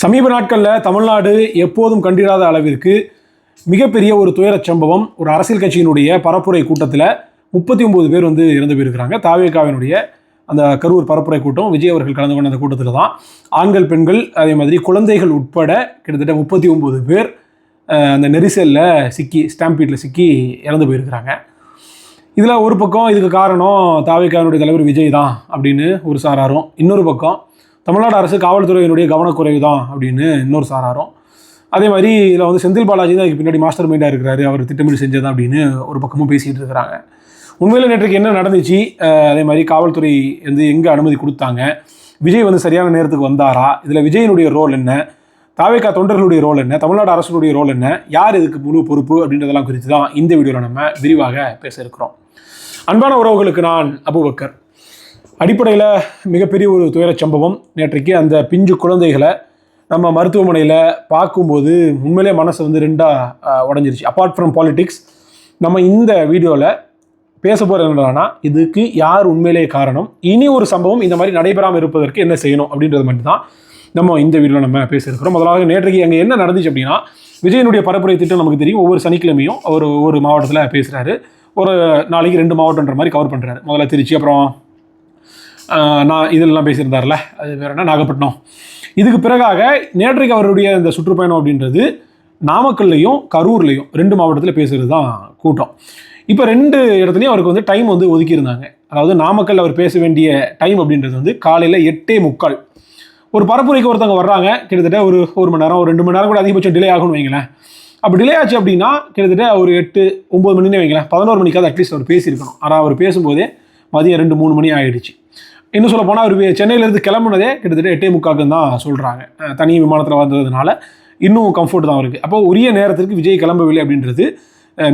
சமீப நாட்களில் தமிழ்நாடு எப்போதும் கண்டிராத அளவிற்கு மிகப்பெரிய ஒரு துயரச் சம்பவம். ஒரு அரசியல் கட்சியினுடைய பரப்புரை கூட்டத்தில் முப்பத்தி ஒம்பது பேர் வந்து இறந்து போயிருக்கிறாங்க. தாவேகாவினுடைய அந்த கரூர் பரப்புரை கூட்டம் விஜய் அவர்கள் கலந்து கொண்ட அந்த கூட்டத்தில் தான். ஆண்கள் பெண்கள் அதே மாதிரி குழந்தைகள் உட்பட கிட்டத்தட்ட முப்பத்தி ஒம்பது பேர் அந்த நெரிசலில் சிக்கி ஸ்டாம்பீட்டில் சிக்கி இறந்து போயிருக்கிறாங்க. இதில் ஒரு பக்கம் இதுக்கு காரணம் தாவேக்கானுடைய தலைவர் விஜய் தான் அப்படின்னு ஒரு சாராரும் இன்னொரு பக்கம் தமிழ்நாடு அரசு காவல்துறையினுடைய கவனக்குறைவு தான் அப்படின்னு இன்னொரு சாராரும். அதே மாதிரி இதில் வந்து செந்தில் பாலாஜி தான் இதுக்கு பின்னாடி மாஸ்டர் மைண்டாக இருக்கிறாரு. அவர் திட்டமிட்டு செஞ்சதான் அப்படின்னு ஒரு பக்கமும் பேசிகிட்டு இருக்கிறாங்க. உண்மையில் நேற்றுக்கு என்ன நடந்துச்சு? அதே மாதிரி காவல்துறை வந்து எங்கே அனுமதி கொடுத்தாங்க? விஜய் வந்து சரியான நேரத்துக்கு வந்தாரா? இதில் விஜயனுடைய ரோல் என்ன? தாவேக்கா தொண்டர்களுடைய ரோல் என்ன? தமிழ்நாடு அரசுடைய ரோல் என்ன? யார் இதுக்கு முழு பொறுப்பு அப்படின்றதெல்லாம் குறித்து தான் இந்த வீடியோவில் நம்ம விரிவாக பேச இருக்கிறோம். அன்பான உறவுகளுக்கு நான் அபுபக்கர். அடிப்படையில் மிகப்பெரிய ஒரு துயரச் சம்பவம். நேற்றைக்கு அந்த பிஞ்சு குழந்தைகளை நம்ம மருத்துவமனையில் பார்க்கும்போது உண்மையிலே மனசு வந்து ரெண்டாக உடஞ்சிருச்சு. அப்பார்ட் ஃப்ரம் பாலிட்டிக்ஸ் நம்ம இந்த வீடியோவில் பேச போகிறது என்னன்னா இதுக்கு யார் உண்மையிலேயே காரணம்? இனி ஒரு சம்பவம் இந்த மாதிரி நடைபெறாமல் இருப்பதற்கு என்ன செய்யணும் அப்படின்றது மட்டும்தான் நம்ம இந்த வீடியோவில் நம்ம பேசியிருக்கிறோம் முதலாக நேற்றைக்கு அங்கே என்ன நடந்துச்சு அப்படின்னா விஜயனுடைய பரப்புரை திட்டம் நமக்கு தெரியும். ஒவ்வொரு சனிக்கிழமையும் அவர் ஒவ்வொரு மாவட்டத்தில் பேசுகிறாரு ஒரு நாளைக்கு ரெண்டு மாவட்டம்ன்ற மாதிரி கவர் பண்ணுறாரு முதல்ல திருச்சி அப்புறம் நான் இதெல்லாம் பேசியிருந்தார்ல. அது வேற என்ன? நாகப்பட்டினம். இதுக்கு பிறகாக நேற்றைக்கு அவருடைய இந்த சுற்றுப்பயணம் அப்படின்றது நாமக்கல்லையும் கரூர்லையும் ரெண்டு மாவட்டத்தில் பேசுகிறது தான் கூட்டம். இப்போ ரெண்டு இடத்துலையும் அவருக்கு வந்து டைம் வந்து ஒதுக்கியிருந்தாங்க. அதாவது நாமக்கல் அவர் பேச வேண்டிய டைம் அப்படின்றது வந்து காலையில் எட்டே முக்கால். ஒரு பரப்புரைக்கு ஒருத்தவங்க வர்றாங்க. கிட்டத்தட்ட ஒரு ஒரு மணி நேரம் ஒரு ரெண்டு மணி நேரம் கூட அதிகபட்சம் டிலே ஆகும்னு வைங்களேன். அப்போ டிலே ஆச்சு அப்படின்னா கிட்டத்தட்ட ஒரு எட்டு ஒம்பது மணினே வைங்களேன். பதினோரு மணிக்காவது அட்லீஸ்ட் அவர் பேசியிருக்கணும். ஆனால் அவர் பேசும்போதே மதியம் ரெண்டு மூணு மணி ஆகிடுச்சு இன்னும் சொல்ல போனால் அவர் சென்னையிலேருந்து கிளம்புனதே கிட்டத்தட்ட எட்டே முக்காக்குன்னு தான் சொல்கிறாங்க தனி விமானத்தில் வந்ததுனால இன்னும் கம்ஃபர்ட் தான் இருக்குது அப்போ உரிய நேரத்திற்கு விஜய் கிளம்பவில்லை அப்படின்றது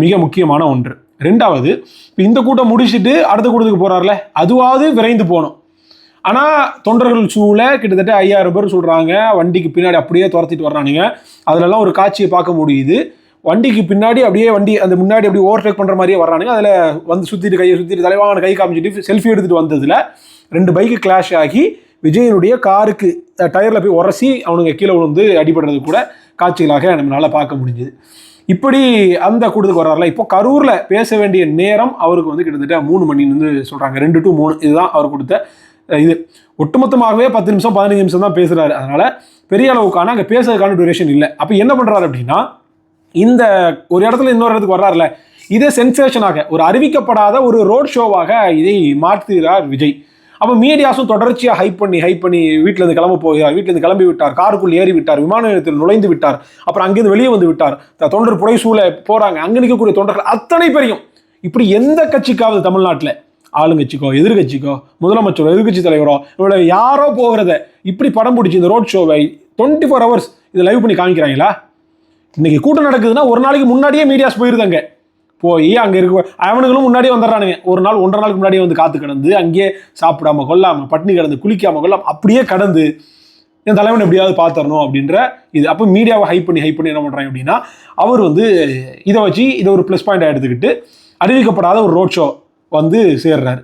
மிக முக்கியமான ஒன்று. ரெண்டாவது இப்போ இந்த கூட்டம் முடிச்சுட்டு அடுத்த கூட்டத்துக்கு போகிறார்ல அதுவாவது விரைந்து போகணும். ஆனால் தொண்டர்கள் சூழ கிட்டத்தட்ட ஐயாயிரம் பேர் சொல்கிறாங்க வண்டிக்கு பின்னாடி அப்படியே துரத்திட்டு வர்றானுங்க. அதிலெல்லாம் ஒரு காட்சியை பார்க்க முடியுது. வண்டிக்கு பின்னாடி அப்படியே வண்டி அந்த முன்னாடி அப்படியே ஓவர்டேக் பண்ணுற மாதிரியே வர்றானுங்க. அதில் வந்து சுற்றிட்டு கையை சுற்றிட்டு தலைவாங்க கை காமிச்சிட்டு செல்ஃபி எடுத்துகிட்டு வந்ததில் ரெண்டு பைக்கு கிளாஷ் ஆகி விஜயனுடைய காருக்கு டயரில் போய் உரசி அவனுங்க கீழே விழுந்து அடிபடுறது கூட காட்சிகளாக நம்மளால் பார்க்க முடிஞ்சுது. இப்படி அந்த கூட்டத்துக்கு வர்றாருல இப்போ கரூரில் பேச வேண்டிய நேரம் அவருக்கு வந்து கிட்டத்தட்ட மூணு மணின்னு சொல்கிறாங்க ரெண்டு டு மூணு இதுதான் அவர் கொடுத்த இது. ஒட்டுமொத்தமாகவே பத்து நிமிஷம் பதினஞ்சு நிமிஷம் தான் பேசுகிறாரு அதனால் பெரிய அளவுக்கான அங்கே பேசுறதுக்கான டியூரேஷன் இல்லை. அப்போ என்ன பண்ணுறாரு அப்படின்னா இந்த ஒரு இடத்துல இன்னொரு இடத்துக்கு வர்றாருல இதே சென்சேஷனாக ஒரு அறிவிக்கப்படாத ஒரு ரோட் ஷோவாக இதை மாற்றுகிறார் விஜய். அப்போ மீடியாஸும் தொடர்ச்சியாக ஹைப் பண்ணி ஹைப் பண்ணி வீட்டிலேருந்து கிளம்ப போகிறார் வீட்டிலேருந்து கிளம்பி விட்டார். காருக்குள் ஏறி விட்டார். விமான நிலையத்தில் நுழைந்து விட்டார். அப்புறம் அங்கேருந்து வெளியே வந்து விட்டார். தொண்டர் தொண்டர் புடைசூழ போகிறாங்க அங்கே நிற்கக்கூடிய தொண்டர்கள் அத்தனை பேரையும். இப்படி எந்த கட்சிக்காவது தமிழ்நாட்டில் ஆளுங்கட்சிக்கோ எதிர்கட்சிக்கோ முதலமைச்சரோ எதிர்கட்சி தலைவரோ இவ்வளோ யாரோ போகிறத இப்படி படம் பிடிச்சி இந்த ரோட் ஷோவை டுவெண்ட்டி ஃபோர் ஹவர்ஸ் இதை லைவ் பண்ணி காமிக்கிறாங்களா? இன்றைக்கி கூட்டம் நடக்குதுன்னா ஒரு நாளைக்கு முன்னாடியே மீடியாஸ் போயிருந்தாங்க போய் அங்கே இருக்க அவனுங்களும் முன்னாடியே வந்துடுறானுங்க. ஒரு நாள் ஒன்றரை நாளுக்கு முன்னாடியே வந்து காத்து கிடந்து அங்கேயே சாப்பிடாம கொல்லாம பட்டினி கிடந்து குளிக்காம கொல்லாம அப்படியே கடந்து என் தலைவன் எப்படியாவது பார்த்துடணும் அப்படின்ற இது. அப்போ மீடியாவை ஹைப் பண்ணி ஹைப் பண்ணி என்ன பண்ணுறாங்க அப்படின்னா அவர் வந்து இதை வச்சு இதை ஒரு ப்ளஸ் பாயிண்டாக எடுத்துக்கிட்டு அறிவிக்கப்படாத ஒரு ரோட் ஷோ வந்து சேர்றாரு.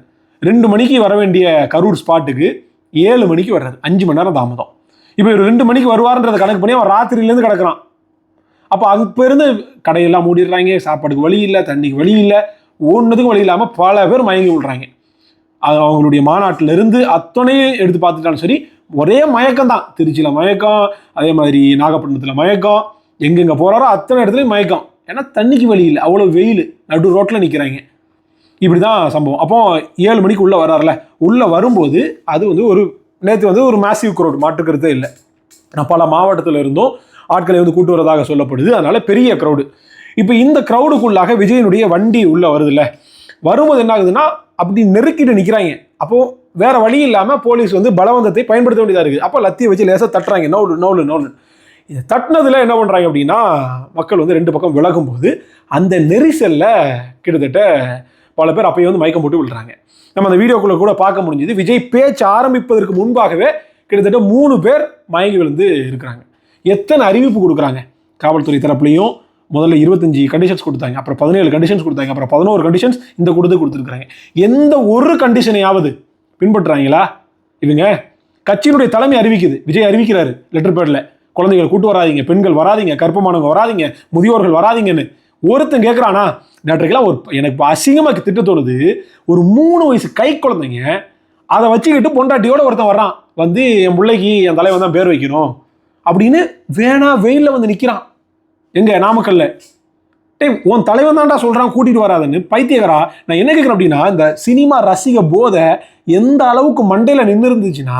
ரெண்டு மணிக்கு வர வேண்டிய கரூர் ஸ்பாட்டுக்கு ஏழு மணிக்கு வர்றாரு. அஞ்சு மணி நேரம் தாமதம். இப்போ இவர் ரெண்டு மணிக்கு வருவார்ன்றத கணக்கு பண்ணி அவன் ராத்திரியிலேருந்து கிடக்கிறான். அப்போ அங்கே இருந்து கடையெல்லாம் மூடிடுறாங்க சாப்பாடுக்கு வழி இல்லை தண்ணிக்கு வழி இல்லை ஒன்றுத்துக்கும் வழி இல்லாமல் பல பேர் மயங்கி விடுறாங்க அது அவங்களுடைய மாநாட்டில இருந்து அத்தனையும் எடுத்து பார்த்துட்டாலும் சரி ஒரே மயக்கம் தான் திருச்சியில் மயக்கம் அதே மாதிரி நாகப்பட்டினத்தில் மயக்கம் எங்கெங்கே போகிறாரோ அத்தனை இடத்துலையும் மயக்கம். ஏன்னா தண்ணிக்கு வழி இல்லை அவ்வளோ வெயில் நடு ரோட்டில் நிற்கிறாங்க இப்படி தான் சம்பவம். அப்போ ஏழு மணிக்கு உள்ளே வராருல உள்ளே வரும்போது அது வந்து ஒரு நேற்று வந்து ஒரு மேசிவ் crowd மாற்றுக்கிறதே இல்லை. நான் பல மாவட்டத்தில் இருந்தும் ஆட்களை வந்து கூட்டு வரதாக சொல்லப்படுது. அதனால பெரிய க்ரௌடு இப்போ இந்த க்ரௌடுக்குள்ளாக விஜயனுடைய வண்டி உள்ளே வருதுல்ல. வரும்போது என்ன ஆகுதுன்னா அப்படி நெருக்கிட்டு நிற்கிறாங்க அப்போ வேற வழி இல்லாமல் போலீஸ் வந்து பலவந்தத்தை பயன்படுத்த வேண்டியதாக இருக்குது அப்போ லத்தியை வச்சு லேசாக தட்டுறாங்க. நோலு நோலு நோலு இதை தட்டினதுல என்ன பண்ணுறாங்க அப்படின்னா மக்கள் வந்து ரெண்டு பக்கம் விலகும் போது அந்த நெரிசலில் கிட்டத்தட்ட பல பேர் அப்பயும் வந்து மயக்கம் போட்டு விழுறாங்க. நம்ம அந்த வீடியோக்குள்ள கூட பார்க்க முடிஞ்சது விஜய் பேச்சு ஆரம்பிப்பதற்கு முன்பாகவே கிட்டத்தட்ட மூணு பேர் மயங்கி விழுந்து இருக்கிறாங்க. எத்தனை அறிவிப்பு கொடுக்குறாங்க? காவல்துறை தரப்புலையும் முதல்ல இருபத்தஞ்சு கண்டிஷன்ஸ் கொடுத்தாங்க அப்புறம் பதினேழு கண்டிஷன்ஸ் கொடுத்தாங்க அப்புறம் பதினோரு கண்டிஷன்ஸ் இந்த கொடுத்து கொடுத்துருக்காங்க எந்த ஒரு கண்டிஷனையாவது பின்பற்றுறாங்களா? இவங்க கட்சியினுடைய தலைமை அறிவிக்குது. விஜய் அறிவிக்கிறாரு லெட்டர் பேடில் குழந்தைகள் கூட்டு வராதீங்க பெண்கள் வராதீங்க கர்ப்பமானவங்க வராதீங்க முதியோர்கள் வராதீங்கன்னு ஒருத்தன் கேட்குறானா நேற்றைக்கெல்லாம் ஒரு எனக்கு அசிங்கமாக திட்ட தோணுது. ஒரு மூணு வயசு கை குழந்தைங்க அதை வச்சுக்கிட்டு பொண்டாட்டியோட ஒருத்தன் வர்றான். வந்து என் பிள்ளைக்கு என் தலைவன் தான் பேர் வைக்கணும். அப்படின்னு வேணா வெயிலில் வந்து நிற்கிறான் எங்க? நாமக்கல்ல. டேய் உன் தலைவன் தான்டா சொல்கிறான் கூட்டிட்டு வராதுன்னு. பைத்தியகரா நான் என்ன கேட்குறேன் அப்படின்னா இந்த சினிமா ரசிக போதை எந்த அளவுக்கு மண்டையில் நின்று இருந்துச்சுன்னா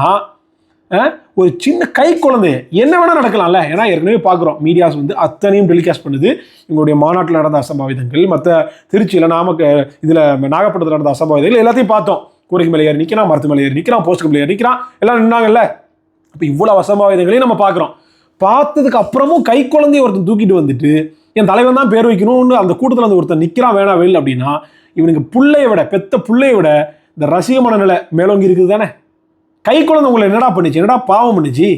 ஒரு சின்ன கை குழந்தை என்ன வேணால் நடக்கலாம்ல. ஏன்னா ஏற்கனவே பார்க்குறோம் மீடியாஸ் வந்து அத்தனையும் டெலிகாஸ்ட் பண்ணுது. எங்களுடைய மாநாட்டில் நடந்த அசம்பாவிதங்கள் மற்ற திருச்சியில் நாமக்கு இதில் நாகப்பட்டினத்தில் நடந்த அசம்பாவிதங்கள் எல்லாத்தையும் பார்த்தோம். கூரைக்கு மேலே ஏறி நிற்கிறான் மரத்து மேலே ஏறி நிற்கிறான் போஸ்ட்டுக்கு மேலே ஏறி நிற்கிறான் எல்லாம் நின்னாங்கல்ல? இப்போ இவ்வளோ அசம்பாவிதங்களையும் நம்ம பார்க்குறோம். பார்த்ததுக்கு அப்புறமும் கை குழந்தைய ஒருத்தன் தூக்கிட்டு வந்துட்டு என் தலைவன் தான் பேர் வைக்கணும்னு அந்த கூட்டத்தில் வந்து ஒருத்தன் நிற்கிறான் வேணா வெளியில் அப்படின்னா இவனுக்கு பிள்ளைய விட பெத்த பிள்ளைய விட இந்த ரசிக மனநிலை மேலோங்கி இருக்குது தானே? கை குழந்தை உங்களை என்னடா பண்ணிச்சு? என்னடா பாவம் பண்ணிச்சு?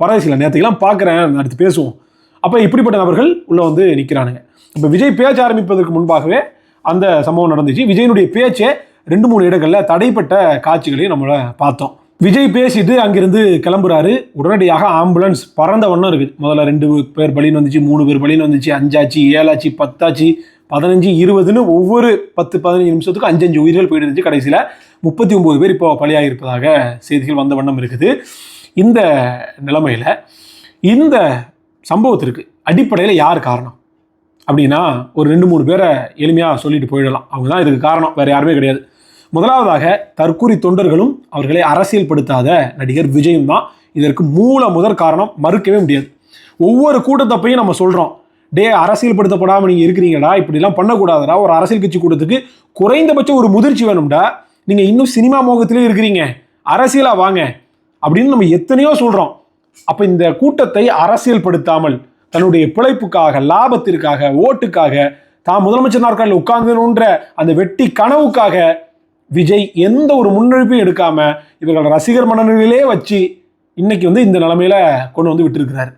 பரவாயில்ல நேரத்துக்கெல்லாம் பார்க்குறேன் அடுத்து பேசுவோம். அப்போ இப்படிப்பட்ட நபர்கள் உள்ளே வந்து நிற்கிறானுங்க இப்போ விஜய் பேச்ச ஆரம்பிப்பதற்கு முன்பாகவே அந்த சம்பவம் நடந்துச்சு. விஜயனுடைய பேச்சே ரெண்டு மூணு இடங்களில் தடைப்பட்ட காட்சிகளையும் நம்மளை பார்த்தோம். விஜய் பேசிட்டு அங்கிருந்து கிளம்புறாரு. உடனடியாக ஆம்புலன்ஸ் பறந்த வண்ணம் இருக்குது முதல்ல ரெண்டு பேர் பலின்னு வந்துச்சு மூணு பேர் பலின்னு வந்துச்சு அஞ்சாச்சு ஏழாச்சு பத்தாச்சு பதினஞ்சு இருபதுன்னு ஒவ்வொரு பத்து பதினஞ்சு நிமிஷத்துக்கு அஞ்சு அஞ்சு உயிர்கள் போயிட்டு இருந்துச்சு. கடைசியில் முப்பத்தி ஒம்பது பேர் இப்போ பலியாக இருப்பதாக செய்திகள் வந்த வண்ணம் இருக்குது. இந்த நிலைமையில் இந்த சம்பவத்திற்கு அடிப்படையில் யார் காரணம்? அப்படின்னா ஒரு ரெண்டு மூணு பேரை எளிமையாக சொல்லிட்டு போயிடலாம். அவங்க தான் இதுக்கு காரணம். வேறு யாருமே கிடையாது. முதலாவதாக தற்கூரி தொண்டர்களும் அவர்களை அரசியல்படுத்தாத நடிகர் விஜயும் தான் இதற்கு மூல முதற் காரணம் மறுக்கவே முடியாது. ஒவ்வொரு கூட்டத்தப்பையும் நம்ம சொல்கிறோம் டே அரசியல்படுத்தப்படாமல் நீங்கள் இருக்கிறீங்கடா இப்படிலாம் பண்ணக்கூடாதுடா. ஒரு அரசியல் கட்சி கூட்டத்துக்கு குறைந்தபட்சம் ஒரு முதிர்ச்சி வேணும்டா. நீங்கள் இன்னும் சினிமா மோகத்திலே இருக்கிறீங்க. அரசியலாக வாங்க. அப்படின்னு நம்ம எத்தனையோ சொல்கிறோம் அப்போ இந்த கூட்டத்தை அரசியல்படுத்தாமல் தன்னுடைய பிழைப்புக்காக லாபத்திற்காக ஓட்டுக்காக தான் முதலமைச்சர் நாற்காலில் உட்கார்ந்தணுன்ற அந்த வெட்டி கனவுக்காக விஜய் எந்த ஒரு முன்னெடுப்பையும் எடுக்காம இவர்கள் ரசிகர் மன்னர்களிலே வச்சு இன்னைக்கு வந்து இந்த நிலைமையில கொண்டு வந்து விட்டுருக்கிறாரு.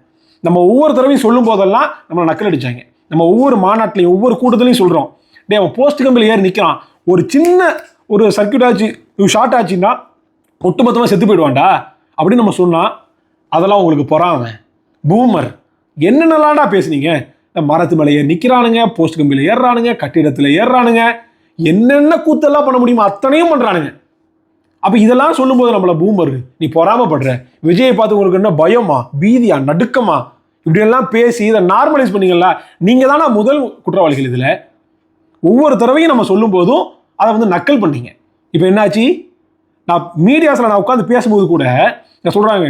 நம்ம ஒவ்வொரு தடவையும் சொல்லும் போதெல்லாம் நம்மளை நக்கல் அடிச்சாங்க. நம்ம ஒவ்வொரு மாநாட்டிலையும் ஒவ்வொரு கூட்டத்திலையும் சொல்றோம். டே அவன் போஸ்ட் கம்பில் ஏறி நிற்கிறான் ஒரு சின்ன ஒரு சர்க்கியூட் ஆச்சு ஷார்ட் ஆச்சுன்னா ஒட்டுமொத்தமாக செத்து போயிடுவான்டா அப்படின்னு நம்ம சொன்னால் அதெல்லாம் உங்களுக்கு பொறாம. பூமர் என்னென்னலாம்டா பேசுனீங்க? இந்த மரத்து மேலே ஏறி நிற்கிறானுங்க போஸ்ட் கம்பியில் ஏறுறானுங்க கட்டிடத்தில் ஏறுறானுங்க. என்னென்ன கூத்தெல்லாம் பண்ண முடியுமோ அத்தனையும் பண்ணுறானுங்க அப்போ இதெல்லாம் சொல்லும்போது நம்மளை பூமர் நீ பொறாமப்படுற. விஜயை பார்த்து உங்களுக்கு என்ன பயமா பீதியா நடுக்கமா? இப்படியெல்லாம் பேசி இதை நார்மலைஸ் பண்ணீங்களா நீங்கள் தானே முதல் குற்றவாளிகள் இதில்? ஒவ்வொரு தடவையும் நம்ம சொல்லும் போதும் அதை வந்து நக்கல் பண்ணீங்க. இப்போ என்னாச்சு? நான் மீடியாஸில் நான் உட்காந்து பேசும்போது கூட நான் சொல்கிறாங்க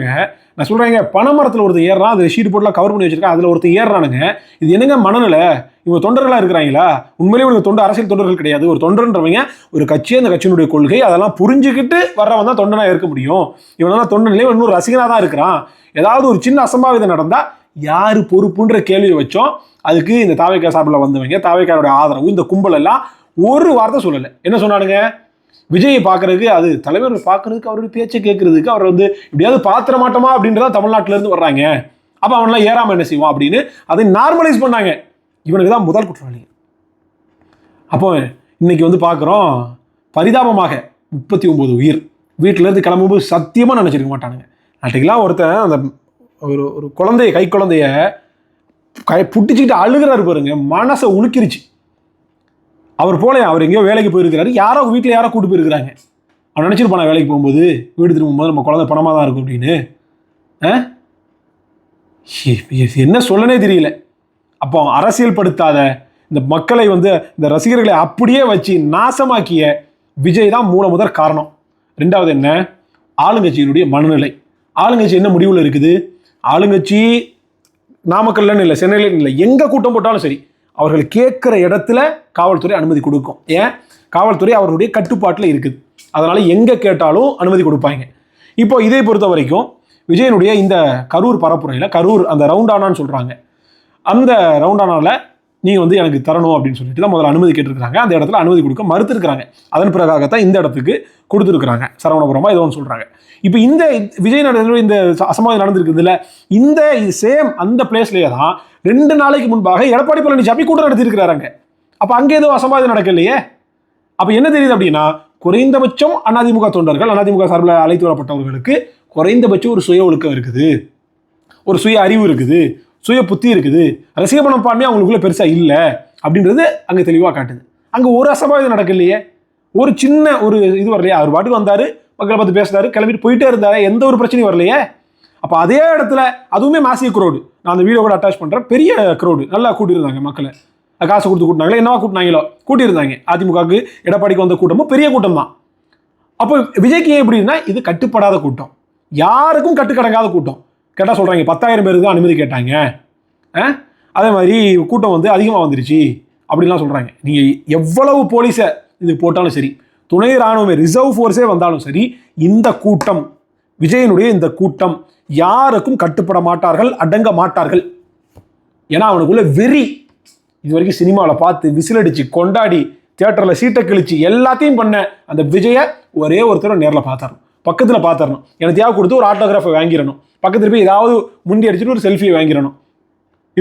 நான் சொல்கிறேங்க பனைமரத்தில் ஒருத்தர் ஏறுறான் அதில் ஷீட் போட்டுலாம் கவர் பண்ணி வச்சிருக்கேன் அதில் ஒருத்தர் ஏறுறானுங்க. இது என்னங்க மனநிலை? இவங்க தொண்டர்களாக இருக்கிறாங்களா? உண்மையிலேயே இவங்க தொண்டு அரசியல் தொண்டர்கள் கிடையாது. ஒரு தொண்டர்ன்றவங்க ஒரு கட்சி அந்த கட்சியினுடைய கொள்கை அதெல்லாம் புரிஞ்சுக்கிட்டு வர்றவன் தான் தொண்டனாக இருக்க முடியும். இவனெல்லாம் தொண்டனிலே இன்னொரு ரசிகனாக தான் இருக்கிறான். ஏதாவது ஒரு சின்ன அசம்பாவிதம் நடந்தால் யார் பொறுப்புன்ற கேள்வியை வச்சோம். அதுக்கு இந்த தாவைக்கா சார்பில் வந்தவங்க தாவைக்காரோட ஆதரவு இந்த கும்பல் எல்லாம் ஒரு வார்த்தை சொல்லலை. என்ன சொன்னானுங்க? விஜயை பார்க்கறதுக்கு அது தலைவர் பார்க்கறதுக்கு அவருடைய பேச்சை கேட்கறதுக்கு அவர் வந்து இப்படியாவது பாத்திர மாட்டோமா அப்படின்றத தமிழ்நாட்டுல இருந்து வர்றாங்க. அப்போ அவன்லாம் ஏறாமல் என்ன செய்வான் அப்படின்னு அதை நார்மலைஸ் பண்ணாங்க. இவனுக்கு தான் முதல் குற்றவாளி. அப்போ இன்னைக்கு வந்து பார்க்குறோம் பரிதாபமாக முப்பத்தி ஒன்பது உயிர் வீட்டிலேருந்து கிளம்பும்போது சத்தியமாக நினச்சிருக்க மாட்டானுங்க. நாட்டுக்கெல்லாம் ஒருத்தன் அந்த ஒரு ஒரு குழந்தைய கை குழந்தைய கை புட்டிச்சுக்கிட்டு அழுகிறாரு பாருங்க மனசை உலுக்கிருச்சு. அவர் போல அவர் எங்கேயோ வேலைக்கு போயிருக்கிறாரு. யாரோ வீட்டில் யாரோ கூட்டு போயிருக்கிறாங்க. அவன் நினச்சிருப்பானா வேலைக்கு போகும்போது வீடு திரும்பும்போது நம்ம குழந்தை பணமாக தான் இருக்கும் அப்படின்னு. ஆ? என்ன சொல்லனே தெரியல. அப்போ அரசியல்படுத்தாத இந்த மக்களை வந்து இந்த ரசிகர்களை அப்படியே வச்சு நாசமாக்கிய விஜய் தான் மூல முதற் காரணம். ரெண்டாவது என்ன? ஆளுங்கட்சியினுடைய மனநிலை. ஆளுங்கட்சி என்ன முடிவில் இருக்குது? ஆளுங்கட்சி நாமக்கல்லன்னு இல்லை சென்னையிலன்னு இல்லை. எங்கே கூட்டம் போட்டாலும் சரி. அவர்கள் கேட்குற இடத்துல காவல்துறை அனுமதி கொடுக்கும். ஏன்? காவல்துறை அவர்களுடைய கட்டுப்பாட்டில் இருக்குது. அதனால் எங்கே கேட்டாலும் அனுமதி கொடுப்பாங்க. இப்போ இதை பொறுத்த வரைக்கும் விஜயனுடைய இந்த கரூர் பரப்புரையில் கரூர் அந்த ரவுண்டானான்னு சொல்கிறாங்க அந்த ரவுண்டானாவில் நீங்கள் வந்து எனக்கு தரணும் அப்படின்னு சொல்லிட்டு தான் முதல்ல அனுமதி கேட்டிருக்காங்க அந்த இடத்துல அனுமதி கொடுக்க மறுத்திருக்கிறாங்க. அதன் பிறகாகத்தான் இந்த இடத்துக்கு கொடுத்துருக்குறாங்க. சரவணபுரமா ஏதோ ஒன்று சொல்கிறாங்க இப்போ இந்த விஜய் நடந்த இந்த அசம்பாவிதம் நடந்திருக்குதுல்ல இந்த சேம் அந்த பிளேஸ்லேயே தான் ரெண்டு நாளைக்கு முன்பாக எடப்பாடி பழனிசாமி கூட்டம் நடத்தியிருக்கிறாங்க அப்போ அங்கே ஏதோ அசம்பாவிதம் நடக்கலையே? அப்போ என்ன தெரியுது அப்படின்னா குறைந்தபட்சம் அதிமுக தொண்டர்கள் அதிமுக சார்பில் அழைத்து வரப்பட்டவர்களுக்கு குறைந்தபட்சம் ஒரு சுய ஒழுக்கம் இருக்குது. ஒரு சுய அறிவு இருக்குது. சுய புத்தி இருக்குது. ரசிக மனப்பான்மை அவங்களுக்குள்ள பெருசாக இல்லை அப்படின்றது அங்கே தெளிவாக காட்டுது. அங்கே ஒரு அசம்பாவிதம் நடக்கலையே. ஒரு சின்ன ஒரு இது வரலையா. அவர் பாட்டுக்கு வந்தார் மக்களை பார்த்து பேசினாரு கிளம்பிட்டு போயிட்டே இருந்தாரு எந்த ஒரு பிரச்சனையும் வரலையே. அப்போ அதே இடத்துல அதுவுமே மாசிய க்ரோடு நான் அந்த வீடியோ கூட அட்டாச் பண்ணுறேன் பெரிய க்ரோடு நல்லா கூட்டியிருந்தாங்க மக்களை. காசு கொடுத்து கூட்டினாங்களே என்னவா கூட்டினாங்களோ கூட்டியிருந்தாங்க. அதிமுகவுக்கு எடப்பாடிக்கு வந்த கூட்டமும் பெரிய கூட்டம் தான் அப்போ விஜய்க்கு ஏன் எப்படின்னா இது கட்டுப்படாத கூட்டம். யாருக்கும் கட்டுக்கடங்காத கூட்டம். கேட்டால் சொல்கிறாங்க பத்தாயிரம் பேருக்கு தான் அனுமதி கேட்டாங்க. ஆ? அதே மாதிரி கூட்டம் வந்து அதிகமாக வந்துருச்சு. அப்படின்லாம் சொல்கிறாங்க நீங்கள் எவ்வளவு போலீஸை இது போட்டாலும் சரி துணை ராணுவமே ரிசர்வ் ஃபோர்ஸே வந்தாலும் சரி இந்த கூட்டம் விஜயனுடைய இந்த கூட்டம் யாருக்கும் கட்டுப்பட மாட்டார்கள் அடங்க மாட்டார்கள். ஏன்னா அவனுக்குள்ள வெறி. இது வரைக்கும் சினிமாவில் பார்த்து விசிலடிச்சு கொண்டாடி தியேட்டரில் சீட்டை கிழிச்சு எல்லாத்தையும் பண்ண அந்த விஜயை ஒரே ஒருத்தரும் நேரில் பார்த்தாரு. பக்கத்தில் பார்த்துடணும் எனக்கு தேவை கொடுத்து ஒரு ஆட்டோகிராஃபை வாங்கிடணும். பக்கத்தில் போய் ஏதாவது முண்டி அடிச்சுட்டு ஒரு செல்ஃபியை வாங்கிடணும்.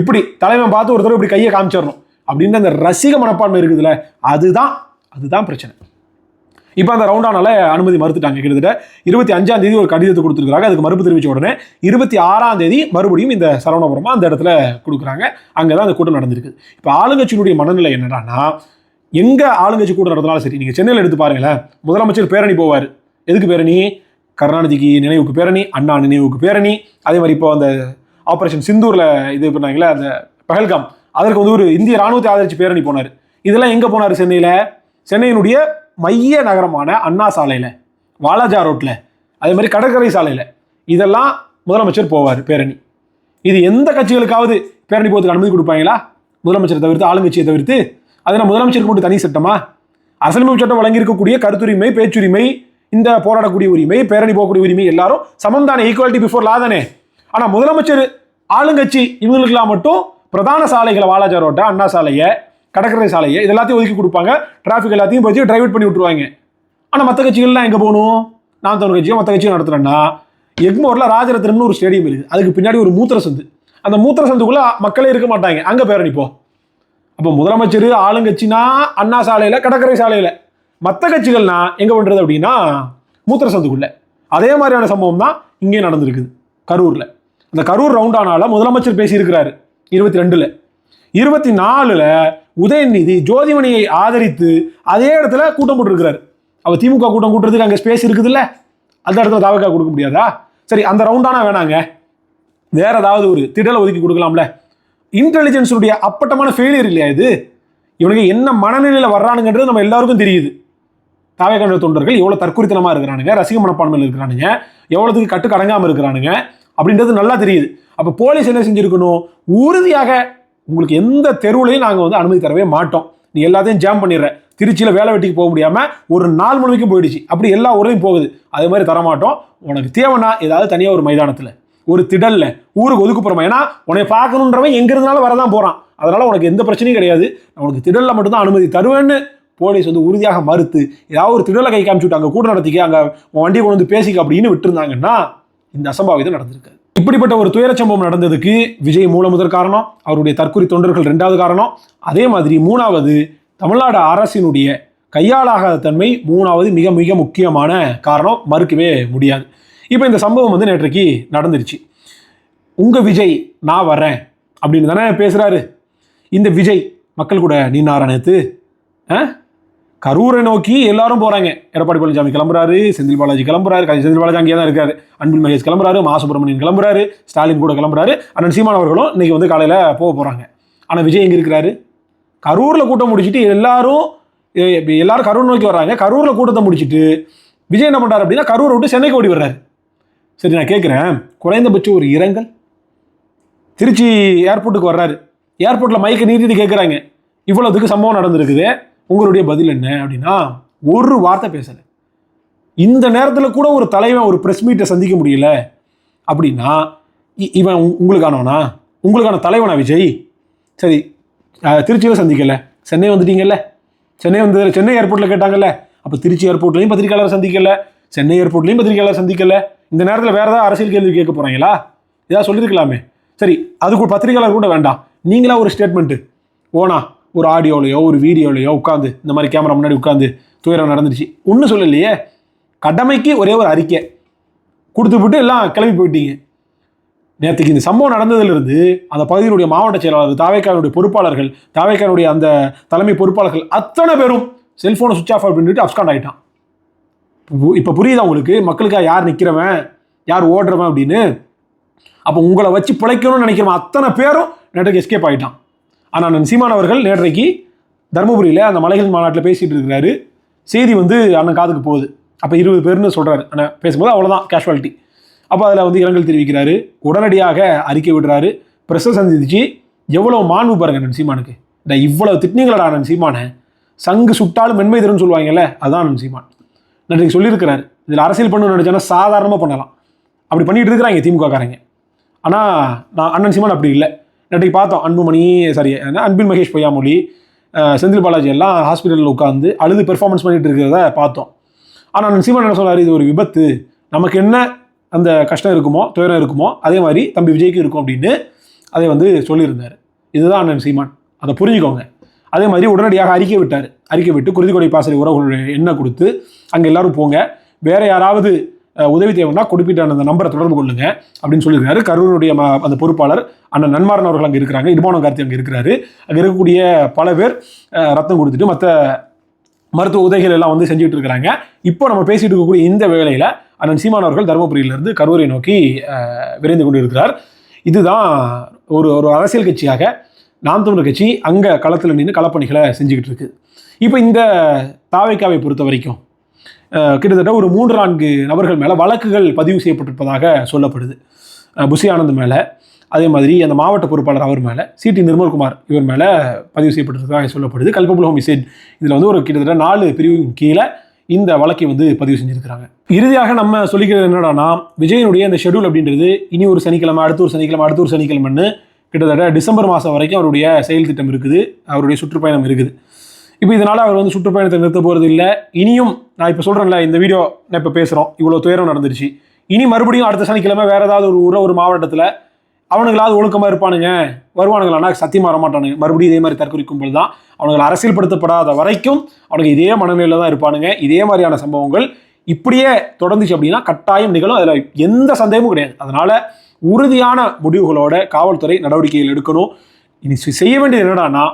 இப்படி தலைவன் பார்த்து ஒரு தடவை இப்படி கையை காமிச்சிடணும். அப்படின்னு அந்த ரசிக மனப்பான்மை இருக்குதுல்ல அதுதான் அதுதான் பிரச்சனை. இப்போ அந்த ரவுண்டானால அனுமதி மறுத்துட்டாங்க. கிட்டத்தட்ட இருபத்தி அஞ்சாம் தேதி ஒரு கடிதத்தை கொடுத்துருக்காங்க அதுக்கு மறுப்பு தெரிவிச்ச உடனே இருபத்தி ஆறாம் தேதி மறுபடியும் இந்த சரவணபுரமாக அந்த இடத்துல கொடுக்குறாங்க. அங்கே தான் அந்த கூட்டம் நடந்திருக்குது இப்போ ஆளுங்கட்சியினுடைய மனநிலை என்னடானா எங்கே ஆளுங்கட்சி கூட்டம் நடத்தினாலும் சரி நீங்கள் சென்னையில் எடுத்து பாருங்களேன். முதலமைச்சர் பேரணி போவார். எதுக்கு பேரணி கருணாநிதிக்கு நினைவுக்கு பேரணி அண்ணா நினைவுக்கு பேரணி அதே மாதிரி இப்போ அந்த ஆப்ரேஷன் சிந்தூரில் இது பண்ணாங்களே அந்த பகல்காம். அதற்கு வந்து ஒரு இந்திய ராணுவத்தை ஆதரிச்சு பேரணி போனார். இதெல்லாம் எங்கே போனார் சென்னையில்? சென்னையினுடைய மைய நகரமான அண்ணா சாலையில் வாலாஜா ரோட்டில் அதே மாதிரி கடற்கரை சாலையில். இதெல்லாம் முதலமைச்சர் போவார் பேரணி இது எந்த கட்சிகளுக்காவது பேரணி போகிறதுக்கு அனுமதி கொடுப்பாங்களா? முதலமைச்சரை தவிர்த்து ஆளுங்கட்சியை தவிர்த்து? அதனால் முதலமைச்சருக்கு மட்டும் தனி சட்டமா? அரசியலமைப்பு சட்டம் வழங்கியிருக்கக்கூடிய கருத்துரிமை பேச்சுரிமை இந்த போராடக்கூடிய உரிமை பேரணி போகக்கூடிய உரிமை எல்லாரும் சமம் தானே ஈக்குவாலிட்டி பிஃபோர் லா தானே. ஆனால் முதலமைச்சர் ஆளுங்கட்சி இவங்களுக்குலாம் மட்டும் பிரதான சாலைகளை வாலாஜா ரோட்டை அண்ணா சாலையை கடற்கரை சாலையை இது எல்லாத்தையும் ஒதுக்கி கொடுப்பாங்க. டிராஃபிக் எல்லாத்தையும் போய் டிரைவ் பண்ணி விட்டுருவாங்க. ஆனால் மற்ற கட்சிகள்லாம் எங்கே போகணும்? நான் தோணு கட்சியும் மற்ற கட்சியும் நடத்துறேன்னா எக்மோரில் ராஜரத்னம்னு ஒரு ஸ்டேடியம் இருக்குது அதுக்கு பின்னாடி ஒரு மூத்திர சந்து. அந்த மூத்திர சந்துக்குள்ளே மக்களே இருக்க மாட்டாங்க. அங்கே பேரணி போ. அப்போ முதலமைச்சர் ஆளுங்கட்சினா அண்ணா சாலையில் கடற்கரை சாலையில். மற்ற கட்சிகள்னா எங்கே பண்ணுறது அப்படின்னா மூத்திர சந்துக்குள்ளே. அதே மாதிரியான சம்பவம் தான் இங்கே நடந்திருக்குது கரூரில். அந்த கரூர் ரவுண்டானால முதலமைச்சர் பேசியிருக்கிறாரு இருபத்தி ரெண்டில் இருபத்தி நாலில் உதயநிதி ஜோதிமணியை ஆதரித்து அதே இடத்துல கூட்டம் போட்டிருக்கிறாரு. அவர் திமுக கூட்டம் கூட்டுறதுக்கு அங்கே ஸ்பேஸ் இருக்குதுல்ல? அந்த இடத்துல தாவக்கா கொடுக்க முடியாதா? சரி அந்த ரவுண்டானா வேணாங்க. வேற ஏதாவது ஒரு திடலை ஒதுக்கி கொடுக்கலாம்ல. இன்டெலிஜென்ஸுடைய அப்பட்டமான ஃபெயிலியர் இல்லையா இது? இவனுக்கு என்ன மனநிலையில் வர்றானுங்கன்றது நம்ம எல்லாருக்கும் தெரியுது. தாவேகண்ட தொண்டர்கள் எவ்வளோ தற்குறித்தனமாக இருக்கிறானுங்க ரசிக மனப்பான்மையில் இருக்கிறானுங்க எவ்வளோத்துக்கு கட்டு கடங்காமல் இருக்கிறானுங்க அப்படின்றது நல்லா தெரியுது. அப்போ போலீஸ் என்ன செஞ்சுருக்கணும்? உறுதியாக உங்களுக்கு எந்த தெருவுலையும் நாங்கள் வந்து அனுமதி தரவே மாட்டோம். நீ எல்லாத்தையும் ஜாம் பண்ணிடுற. திருச்சியில் வேலை வெட்டிக்கு போக முடியாமல் ஒரு நாள் முழுமைக்கும் போயிடுச்சு. அப்படி எல்லா ஊர்லையும் போகுது. அதே மாதிரி தரமாட்டோம். உனக்கு தேவைன்னா ஏதாவது தனியாக ஒரு மைதானத்தில் ஒரு திடலில் ஊருக்கு ஒதுக்குப்புறமா ஏன்னா உன்னை பார்க்கணுன்றவன் எங்கே இருந்தாலும் வரதான் போகிறான் அதனால் உனக்கு எந்த பிரச்சனையும் கிடையாது. உனக்கு திடலில் மட்டும்தான் அனுமதி தருவேன்னு போலீஸ் வந்து உறுதியாக மறுத்து ஏதாவது ஒரு திடலை கை காமிச்சு விட்டாங்க கூட நடத்திக்க அங்கே உன் வண்டியை கொண்டு வந்து பேசிக்க அப்படின்னு விட்டுருந்தாங்கன்னா இந்த அசம்பாவிதம் நடந்திருக்கு. இப்படிப்பட்ட ஒரு துயரச் சம்பவம் நடந்ததுக்கு விஜய் மூல முதல் காரணம் அவருடைய தற்கொலை தொண்டர்கள் ரெண்டாவது காரணம். அதே மாதிரி மூணாவது தமிழ்நாடு அரசினுடைய கையாளாகாத தன்மை மூணாவது மிக மிக முக்கியமான காரணம் மறுக்கவே முடியாது. இப்போ இந்த சம்பவம் வந்து நேற்றைக்கு நடந்துருச்சு. உங்கள் விஜய் நான் வரேன் அப்படின்னு தானே பேசுகிறாரு இந்த விஜய் மக்கள் கூட நீனாரா நேத்து ஆ? கரூரை நோக்கி எல்லாரும் போறாங்க. எடப்பாடி பழனிசாமி கிளம்புறாரு செந்தில் பாலாஜி கிளம்புறாரு செந்தில் பாலாஜி அங்கே தான் இருக்காரு. அன்பில் மகேஷ் கிளம்புறாரு மா சுப்பிரமணியன் கிளம்புறாரு ஸ்டாலின் கூட கிளம்புறாரு. அண்ணன் சீமான் அவர்களும் இன்னைக்கு வந்து காலையில போக போறாங்க. ஆனா விஜய் எங்க இருக்கிறாரு? கரூர்ல கூட்டம் முடிச்சிட்டு எல்லாரும் எல்லாரும் கரூர் நோக்கி வர்றாங்க. கரூர்ல கூட்டத்தை முடிச்சிட்டு விஜய் என்ன பண்றாரு அப்படின்னா கரூரை விட்டு சென்னைக்கு ஓடி வர்றாரு. சரி நான் கேட்குறேன். குறைந்தபட்சம் ஒரு இரங்கல்? திருச்சி ஏர்போர்ட்டுக்கு வர்றாரு. ஏர்போர்ட்டில் மைக்கை நீட்டிட்டு கேட்குறாங்க இவ்வளோத்துக்கு சம்பவம் நடந்திருக்குது. உங்களுடைய பதில் என்ன அப்படின்னா ஒரு வார்த்தை பேசலை இந்த நேரத்தில் கூட ஒரு தலைவன் ஒரு ப்ரெஸ் மீட்டை சந்திக்க முடியல அப்படின்னா இ- இவன் உங்களுக்கானவனா உங்களுக்கான தலைவனா விஜய்? சரி திருச்சியில் சந்திக்கல. சென்னை வந்துட்டீங்கல்ல? சென்னை வந்து சென்னை ஏர்போர்ட்டில் கேட்டாங்கல்ல? அப்போ திருச்சி ஏர்போர்ட்லையும் பத்திரிகையாளர் சந்திக்கல. சென்னை ஏர்போர்ட்லையும் பத்திரிகையாளர் சந்திக்கல. இந்த நேரத்தில் வேறு ஏதாவது அரசியல் கேள்வி கேட்க போகிறீங்களா ஏதாவது சொல்லியிருக்கலாமே சரி அதுக்கு பத்திரிகையாளர் பத்திரிக்கையாளர் கூட வேண்டாம். நீங்களா ஒரு ஸ்டேட்மெண்ட்டு ஓனா ஒரு ஆடியோலையோ ஒரு வீடியோலையோ உட்காந்து இந்த மாதிரி கேமரா முன்னாடி உட்காந்து துயரம் நடந்துருச்சு. ஒன்றும் சொல்லலையே. கடமைக்கு ஒரே ஒரு அறிக்கை. கொடுத்துவிட்டு எல்லாம் கிளம்பி போயிட்டீங்க. நேற்றுக்கு இந்த சம்பவம் நடந்ததிலிருந்து அந்த பகுதியினுடைய மாவட்ட செயலாளர் தாவேக்காவுடைய பொறுப்பாளர்கள் தாவேக்காவுடைய அந்த தலைமை பொறுப்பாளர்கள் அத்தனை பேரும் செல்ஃபோனை சுவிச் ஆஃப் பண்ணிட்டு அப்ஸ்காண்ட் ஆகிட்டான் இப்போ புரியுதா உங்களுக்கு? மக்களுக்காக யார் நிற்கிறவன் யார் ஓடுறவன் அப்படின்னு? அப்போ உங்களை வச்சு பிழைக்கணும்னு நினைக்கிறவன் அத்தனை பேரும் நேற்றுக்கு எஸ்கேப் ஆகிட்டான் ஆனால் அண்ணன் சீமான் அவர்கள் நேற்றைக்கு தருமபுரியில் அந்த மலைகள் மாநாட்டில் பேசிகிட்டு இருக்கிறாரு. செய்தி வந்து அண்ணன் காதுக்கு போகுது. அப்போ இருபது பேர்னு சொல்கிறாரு ஆனால் பேசும்போது அவ்வளோதான் கேஷுவாலிட்டி அப்போ அதில் வந்து இரங்கல் தெரிவிக்கிறாரு. உடனடியாக அறிக்கை விடுறாரு. ப்ரெஸ்ஸை சந்திச்சு எவ்வளோ மாண்பு பாருங்க அண்ணன் சீமானுக்கு. இந்த இவ்வளோ திட்டினீங்களடா அண்ணன் சீமானை. சங்கு சுட்டாலும் மென்மை தரும்னு சொல்லுவாங்கல்ல அதுதான் அண்ணன் சீமான். நேற்றைக்கு சொல்லியிருக்கிறாரு. இதில் அரசியல் பண்ணணும்னு நினச்சோன்னா சாதாரணமாக பண்ணலாம். அப்படி பண்ணிகிட்டு இருக்கிறாங்க திமுக காரங்க ஆனால் நான் அண்ணன் சீமான் அப்படி இல்லை. நேற்றைக்கு பார்த்தோம் அன்புமணி சாரி என்ன அன்பின் மகேஷ் பொய்யாமொழி செந்தில் பாலாஜி எல்லாம் ஹாஸ்பிட்டலில் உட்காந்து அழுது பெர்ஃபார்மன்ஸ் பண்ணிட்டு இருக்கிறத பார்த்தோம். ஆனால் அண்ணன் சீமான் என்ன சொன்னார் இது ஒரு விபத்து. நமக்கு என்ன அந்த கஷ்டம் இருக்குமோ துயரம் இருக்குமோ அதே மாதிரி தம்பி விஜய்க்கு இருக்கும் அப்படின்னு அதை வந்து சொல்லியிருந்தார். இதுதான் அண்ணன் சீமான். அதை புரிஞ்சுக்கோங்க. அதே மாதிரி உடனடியாக அறிக்கை விட்டார். அறிக்கை விட்டு குருதிக்கொடை பாசறை உறவுகளுடைய எண்ணெய் கொடுத்து அங்கே எல்லாரும் போங்க. வேற யாராவது உதவி தேவைன்னா குறிப்பிட்ட அந்த நம்பரை தொடர்பு கொள்ளுங்க அப்படின்னு சொல்லியிருக்காரு. கரூருடைய ம- அந்த பொறுப்பாளர் அண்ணன் நன்மாரன் அவர்கள் அங்கே இருக்கிறாங்க. இடுமானம் கார்த்தி அங்கே இருக்கிறாரு. அங்கே இருக்கக்கூடிய பல பேர் ரத்தம் கொடுத்துட்டு மற்ற மருத்துவ உதவிகள் எல்லாம் வந்து செஞ்சுட்டு இருக்கிறாங்க. இப்போ நம்ம பேசிட்டு இருக்கக்கூடிய இந்த வேளையில் அண்ணன் சீமான் அவர்கள் தருமபுரியிலிருந்து கரூரை நோக்கி விரைந்து கொண்டு இருக்கிறார் இதுதான் ஒரு ஒரு அரசியல் கட்சியாக நாம் தமிழர் கட்சி அங்கே களத்தில் நின்று களப்பணிகளை செஞ்சுக்கிட்டு இருக்கு. இப்போ இந்த தாவைக்காவை பொறுத்த வரைக்கும் கிட்டத்தட்ட ஒரு மூன்று நான்கு நபர்கள் மேலே வழக்குகள் பதிவு செய்யப்பட்டிருப்பதாக சொல்லப்படுது. புசி ஆனந்த் மேலே அதே மாதிரி அந்த மாவட்ட பொறுப்பாளர் அவர் மேலே சிடி நிர்மல்குமார் இவர் மேலே பதிவு செய்யப்பட்டிருப்பதாக சொல்லப்படுது. கல்பபுல் ஹோமிசைட் இதில் வந்து ஒரு கிட்டத்தட்ட நாலு பிரிவின் கீழே இந்த வழக்கை வந்து பதிவு செஞ்சுருக்கிறாங்க. இறுதியாக நம்ம சொல்லிக்கிறது என்னடானா விஜயனுடைய அந்த ஷெடியூல் அப்படின்றது இனி ஒரு சனிக்கிழமை அடுத்த ஒரு சனிக்கிழமை அடுத்த ஒரு சனிக்கிழமைன்னு கிட்டத்தட்ட டிசம்பர் மாதம் வரைக்கும் அவருடைய செயல் திட்டம் இருக்குது அவருடைய சுற்றுப்பயணம் இருக்குது. இப்போ இதனால் அவர் வந்து சுற்றுப்பயணத்தை நிறுத்த போகிறது இல்லை. இனியும் நான் இப்போ சொல்கிறேன்ல இந்த வீடியோ நான் இப்போ பேசுகிறோம் இவ்வளோ துயரம் நடந்துருச்சு. இனி மறுபடியும் அடுத்த சனிக்கிழமை வேறு ஏதாவது ஒரு ஊரில் ஒரு மாவட்டத்தில் அவனுங்களாவது ஒழுக்கமாக இருப்பானுங்க. வருவானுங்களானா சத்தியமாக வர மாட்டானுங்க மறுபடியும் இதே மாதிரி தற்கொலைக்கும் போது தான் அவனுங்களை அரசியல்படுத்தப்படாத வரைக்கும் அவனுக்கு இதே மனநிலையில் தான் இருப்பானுங்க. இதே மாதிரியான சம்பவங்கள் இப்படியே தொடர்ந்துச்சு அப்படின்னா கட்டாயம் நிகழும். அதில் எந்த சந்தேகமும் கிடையாது. அதனால் உறுதியான முடிவுகளோட காவல்துறை நடவடிக்கைகள் எடுக்கணும். இனி செய்ய வேண்டியது என்னடான்னா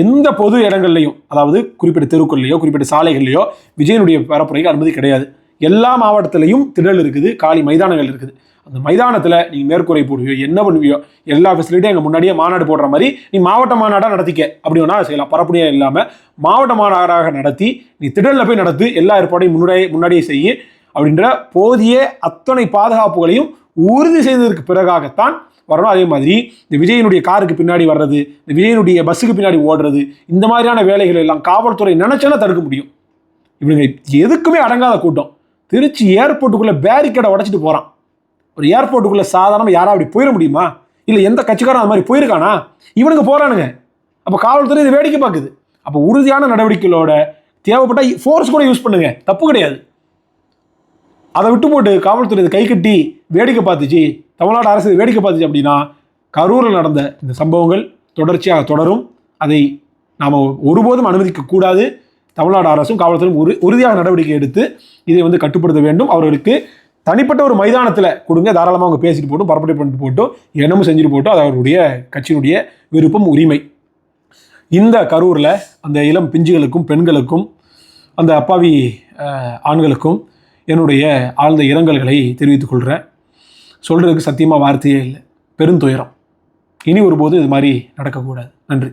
எந்த பொது இடங்கள்லையும் அதாவது குறிப்பிட்ட தெருக்கள்லையோ குறிப்பிட்ட சாலைகள்லையோ விஜயனுடைய பரப்புரைக்கு அனுமதி கிடையாது. எல்லா மாவட்டத்திலையும் திடல் இருக்குது காலி மைதானங்கள் இருக்குது. அந்த மைதானத்தில் நீ மேற்கூரை போடுவியோ என்ன பண்ணுவியோ எல்லா ஃபெசிலிட்டியும் எங்கள் முன்னாடியே மாநாடு போடுற மாதிரி நீ மாவட்ட மாநாடாக நடத்திக்க அப்படி ஒன்றா செய்யலாம். பரப்புரையாக இல்லாமல் மாவட்ட மாநாடாக நடத்தி நீ திடலில் போய் நடத்து எல்லா ஏற்பாடையும் முன்னாடியே முன்னாடியே செய்யு அப்படின்ற போதிய அத்தனை பாதுகாப்புகளையும் உறுதி செய்ததற்கு பிறகாகத்தான் வரணும். அதே மாதிரி இந்த விஜயனுடைய காருக்கு பின்னாடி வர்றது இந்த விஜயனுடைய பஸ்ஸுக்கு பின்னாடி ஓடுறது இந்த மாதிரியான வேலைகள் எல்லாம் காவல்துறை நினைச்சேன்னா தடுக்க முடியும். இவனுங்க எதுக்குமே அடங்காத கூட்டம். திருச்சி ஏர்போர்ட்டுக்குள்ளே பேரிக்கேடை உடச்சிட்டு போகிறான் ஒரு ஏர்போர்ட்டுக்குள்ளே சாதாரணமாக யாராவது அப்படி போயிட முடியுமா? இல்லை எந்த கட்சிக்காரன் அந்த மாதிரி போயிருக்கானா? இவனுங்க போகிறானுங்க அப்போ காவல்துறை இதை வேடிக்கை பார்க்குது. அப்போ உறுதியான நடவடிக்கைகளோட தேவைப்பட்ட ஃபோர்ஸ் கூட யூஸ் பண்ணுங்க. தப்பு கிடையாது. அதை விட்டு போட்டு காவல்துறை கை கட்டி வேடிக்கை பார்த்துச்சு தமிழ்நாடு அரசு வேடிக்கை பார்த்துச்சு அப்படின்னா கரூரில் நடந்த இந்த சம்பவங்கள் தொடர்ச்சியாக தொடரும். அதை நாம் ஒருபோதும் அனுமதிக்க கூடாது. தமிழ்நாடு அரசும் காவல்துறையும் உறு உறுதியாக நடவடிக்கை எடுத்து இதை வந்து கட்டுப்படுத்த வேண்டும். அவர்களுக்கு தனிப்பட்ட ஒரு மைதானத்தில் கொடுங்க. தாராளமாக அவங்க பேசிட்டு போட்டும் பரப்புரை பண்ணிட்டு போட்டும் என்னமும் செஞ்சுட்டு போட்டும். அது அவருடைய கட்சியினுடைய விருப்பம் உரிமை. இந்த கரூரில் அந்த இளம் பிஞ்சுகளுக்கும் பெண்களுக்கும் அந்த அப்பாவி ஆண்களுக்கும் என்னுடைய ஆழ்ந்த இரங்கல்களை தெரிவித்துக் கொள்கிறேன் சொல்கிறதுக்கு சத்தியமாக வார்த்தையே இல்லை. பெருந்துயரம். இனி ஒருபோது இது மாதிரி நடக்கக்கூடாது. நன்றி.